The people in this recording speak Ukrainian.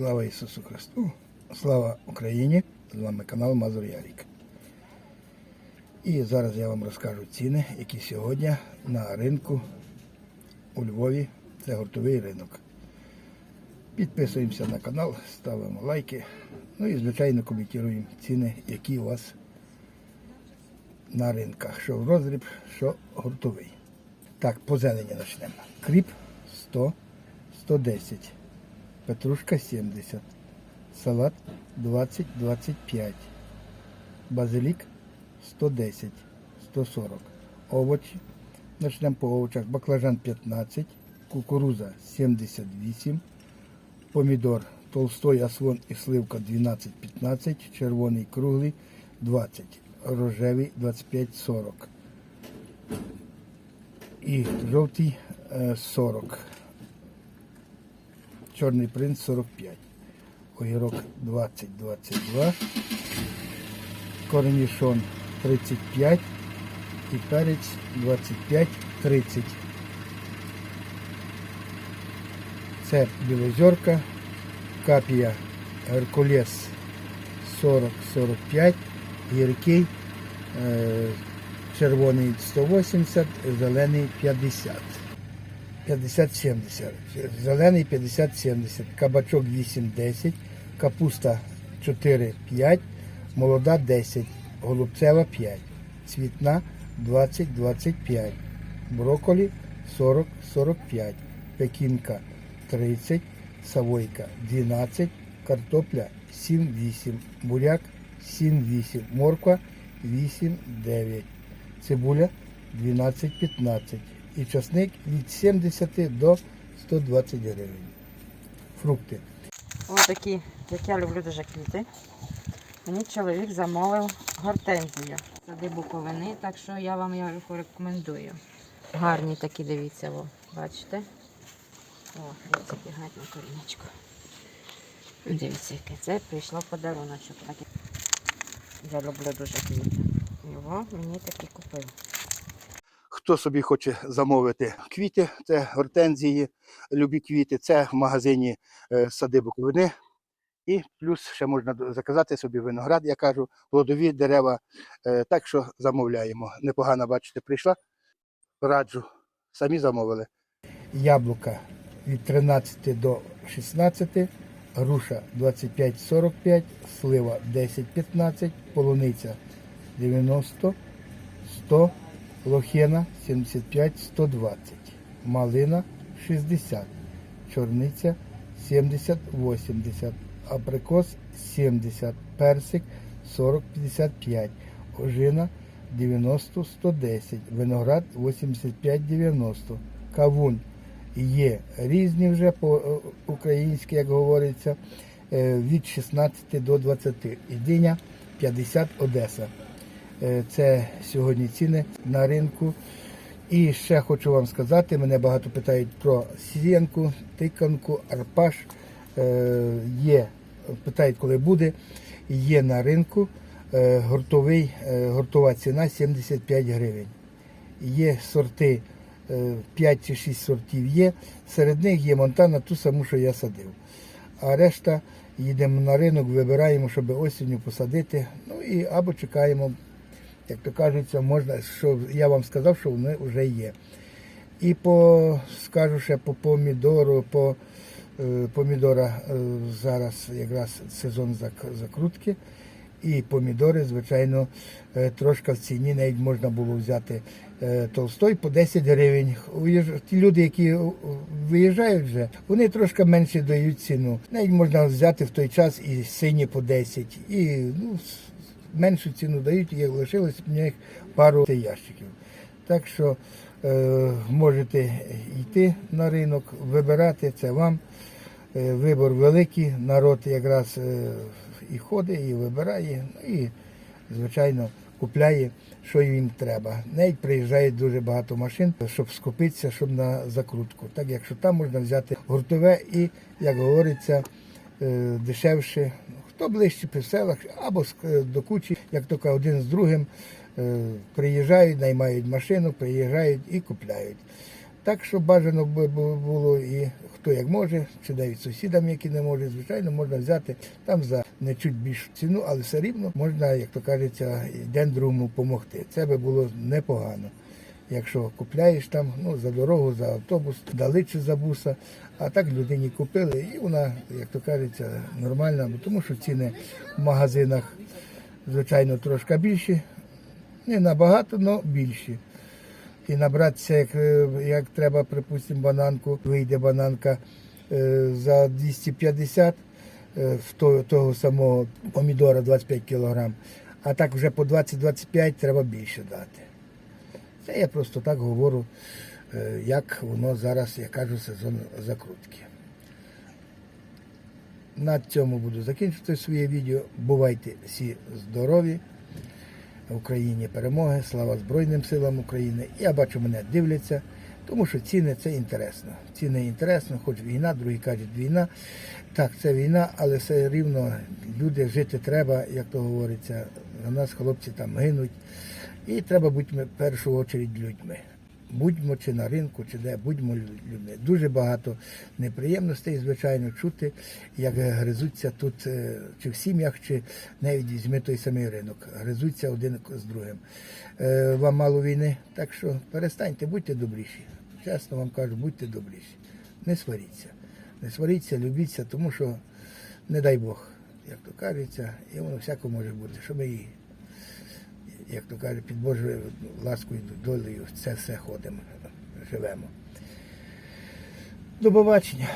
Слава Ісусу Христу! Слава Україні! З вами канал Мазур Ярік. І зараз я вам розкажу ціни, які сьогодні на ринку у Львові. Це гуртовий ринок. Підписуємося на канал, ставимо лайки. Ну і звичайно коментуємо ціни, які у вас на ринках. Що в роздріб, що гуртовий. Так, по зелені почнемо. Кріп 100, 110. Петрушка 70. Салат 20-25. Базилік 110, 140. Овочі. Начнемо по овочах. Баклажан 15, кукуруза 78, помідор толстой, аслон і сливка 12-15, червоний круглий 20, рожевий 25-40. І жовтий е, 40. Чорний принц 45. Огірок 20-22. Корнішон 35 і перець 25-30. Це білозерка, капія Геркулес 40-45, гіркий, е, червоний 180, зелений 50. 50-70, зелений 50-70, кабачок 8-10, капуста 4-5, молода 10, голубцева 5, цвітна 20-25, брокколі 40-45, пекінка 30, савойка 12, картопля 7-8, буряк 7-8, морква 8-9, цибуля 12-15 і часник від 70 до 120 гривень. Фрукти. Ось такі, як я люблю дуже квіти. Мені чоловік замовив гортензію. Сади буковини, так що я вам його рекомендую. Гарні такі, дивіться, о, бачите? О, дивіться, яке гарне корінечко. Дивіться, яке це прийшло в подаруночок. Я люблю дуже квіти. Його мені такі купив. Хто собі хоче замовити квіти, це гортензії, любі квіти, це в магазині е, сади Буковини. І плюс ще можна заказати собі виноград, я кажу, плодові дерева. Е, Так що замовляємо. Непогано, бачите, прийшла. Раджу, самі замовили. Яблука від 13 до 16, груша 25-45, слива 10-15, полуниця 90, 100, лохина 75-120, малина 60, чорниця 70-80, абрикос 70, персик 40-55, ожина 90-110, виноград 85-90, кавун. Є різні вже по-українськи, як говориться, е, від 16 до 20. І диня 50 Одеса. Е, Це сьогодні ціни на ринку. І ще хочу вам сказати, мене багато питають про сіянку, тиканку, арпаш. Е, Є, питають, коли буде. Є на ринку е, гуртовий, гуртова ціна 75 гривень. Є сорти, е, 5 чи 6 сортів є. Серед них є Монтана, ту саму, що я садив. А решта їдемо на ринок, вибираємо, щоб осінню посадити. Ну і або чекаємо, як то кажеться, можна, що я вам сказав, що вони вже є. І по, скажу ще по помідору, по е, помідора е, зараз якраз сезон зак- закрутки. І помідори, звичайно, е, трошки в ціні навіть можна було взяти толстой по 10 гривень. Ті люди, які виїжджають вже, вони трошки менше дають ціну. Навіть можна взяти в той час і сині по 10, і ну, меншу ціну дають, і лишилось в них пару ящиків. Так що е, можете йти на ринок, вибирати це вам. Е, Вибор великий, народ якраз е, і ходить, і вибирає, ну і, звичайно, купляє, що їм треба. Навіть приїжджає дуже багато машин, щоб скупитися, щоб на закрутку. Так якщо там можна взяти гуртове і, як говориться, е, дешевше. Хто ближче при селах або е, до кучі, як тільки один з другим е, приїжджають, наймають машину, приїжджають і купляють. Так що бажано би було і хто як може, чи дають сусідам, які не можуть, звичайно, можна взяти там за не чуть більшу ціну, але все рівно можна, як то кажеться, день другому допомогти. Це би було непогано. Якщо купляєш там ну, за дорогу, за автобус, дали чи за буса, а так людині купили, і вона, як то кажеться, нормальна, тому що ціни в магазинах, звичайно, трошки більші, не набагато, але більші. І набратися, як, е, як треба, припустимо, бананку, вийде бананка е, за 250 е, в того, того самого помідора 25 кг, а так вже по 20-25 треба більше дати. Це я просто так говорю, е, як воно зараз, я кажу, сезон закрутки. На цьому буду закінчувати своє відео. Бувайте всі здорові. В Україні перемоги, слава Збройним силам України. Я бачу, мене дивляться, тому що ціни це інтересно. Ціни інтересно, хоч війна, другі кажуть, війна. Так, це війна, але все рівно люди жити треба, як то говориться. У нас хлопці там гинуть. І треба бути в першу чергу людьми. Будьмо чи на ринку, чи де, будьмо людьми. Дуже багато неприємностей, звичайно, чути, як гризуться тут, е, чи в сім'ях, чи навіть візьми той самий ринок. Гризуться один з другим. Е, Вам мало війни, так що перестаньте, будьте добріші. Чесно вам кажу, будьте добріші. Не сваріться. Не сваріться, любіться, тому що, не дай Бог, як то кажеться, і воно всяко може бути, що ми і як то кажуть, під Божою ласкою долею це все ходимо, живемо. До побачення.